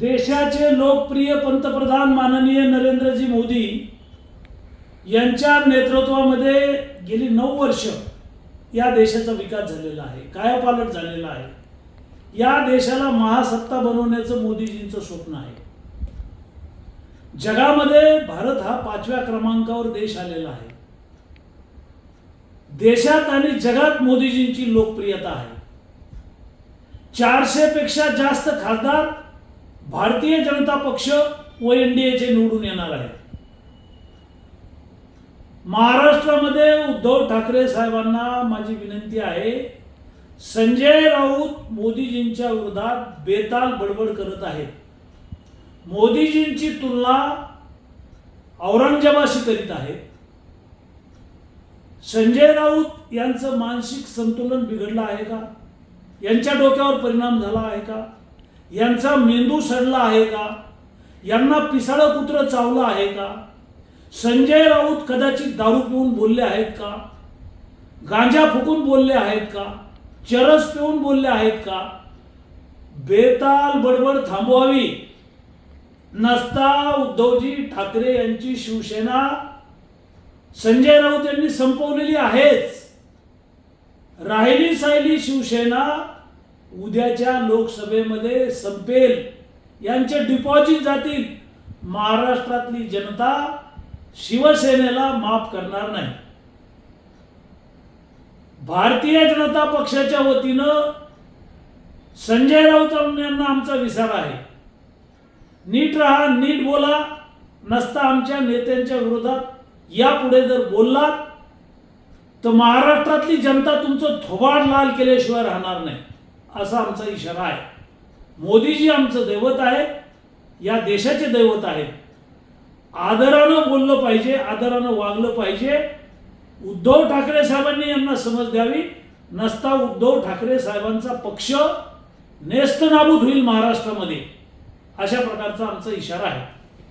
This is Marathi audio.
देशाचे लोकप्रिय पंतप्रधान माननीय नरेंद्रजी मोदी यांच्या नेतृत्वामध्ये गेली नऊ वर्ष या देशाचा विकास झालेला आहे कायापालट झालेला आहे. या देशाला महासत्ता बनवण्याचं मोदीजींचं स्वप्न आहे. जगामध्ये भारत हा पाचव्या क्रमांकावर देश आलेला आहे. देशात आणि जगात मोदीजींची लोकप्रियता आहे. चारशे पेक्षा जास्त खासदार भारतीय जनता पक्ष व एनडीएचे निवडून येणार आहेत. महाराष्ट्रामध्ये उद्धव ठाकरे साहेबांना माझी विनंती आहे संजय राऊत मोदीजींच्या विरोधात बेताल बडबड करत आहेत. मोदीजींची तुलना औरंगजेबाशी करीत आहेत. संजय राऊत यांचं मानसिक संतुलन बिघडलं आहे का? यांच्या डोक्यावर परिणाम झाला आहे का? यांचा मेंदू सडला आहे का? यांना पिसाळं कुत्र चावलं आहे का? संजय राऊत कदाचित दारू पिऊन बोलले आहेत का? गांजा फुकून बोलले आहेत का? चरस पिऊन बोलले आहेत का? बेताल बडबड थांबवावी. नसता उद्धवजी ठाकरे यांची शिवसेना. संजय राऊत यांनी संपवलेली आहेच. राहिली सायली शिवसेना. उद्याच्या लोकसभेमध्ये संपेल. यांचे डिपॉझिट जातील. महाराष्ट्रातली जनता शिवसेनेला माफ करणार नाही. भारतीय जनता पक्षाच्या वतीनं संजय राऊत यांना आमचा विसारा आहे. नीट राहा नीट बोला. नसता आमच्या नेत्यांच्या विरोधात. यापुढे जर बोललात तर महाराष्ट्रातली जनता तुमचं थोबाड लाल केल्याशिवाय राहणार नाही. असा आमचा इशारा आहे. मोदीजी आमचं दैवत आहे या देशाचे दैवत आहेत. आदरानं बोललं पाहिजे आदरानं वागलं पाहिजे. उद्धव ठाकरे साहेबांनी यांना समज द्यावी नसता उद्धव ठाकरे साहेबांचा पक्ष नेस्तनाबूत होईल महाराष्ट्रामध्ये. अशा प्रकारचा आमचा इशारा आहे.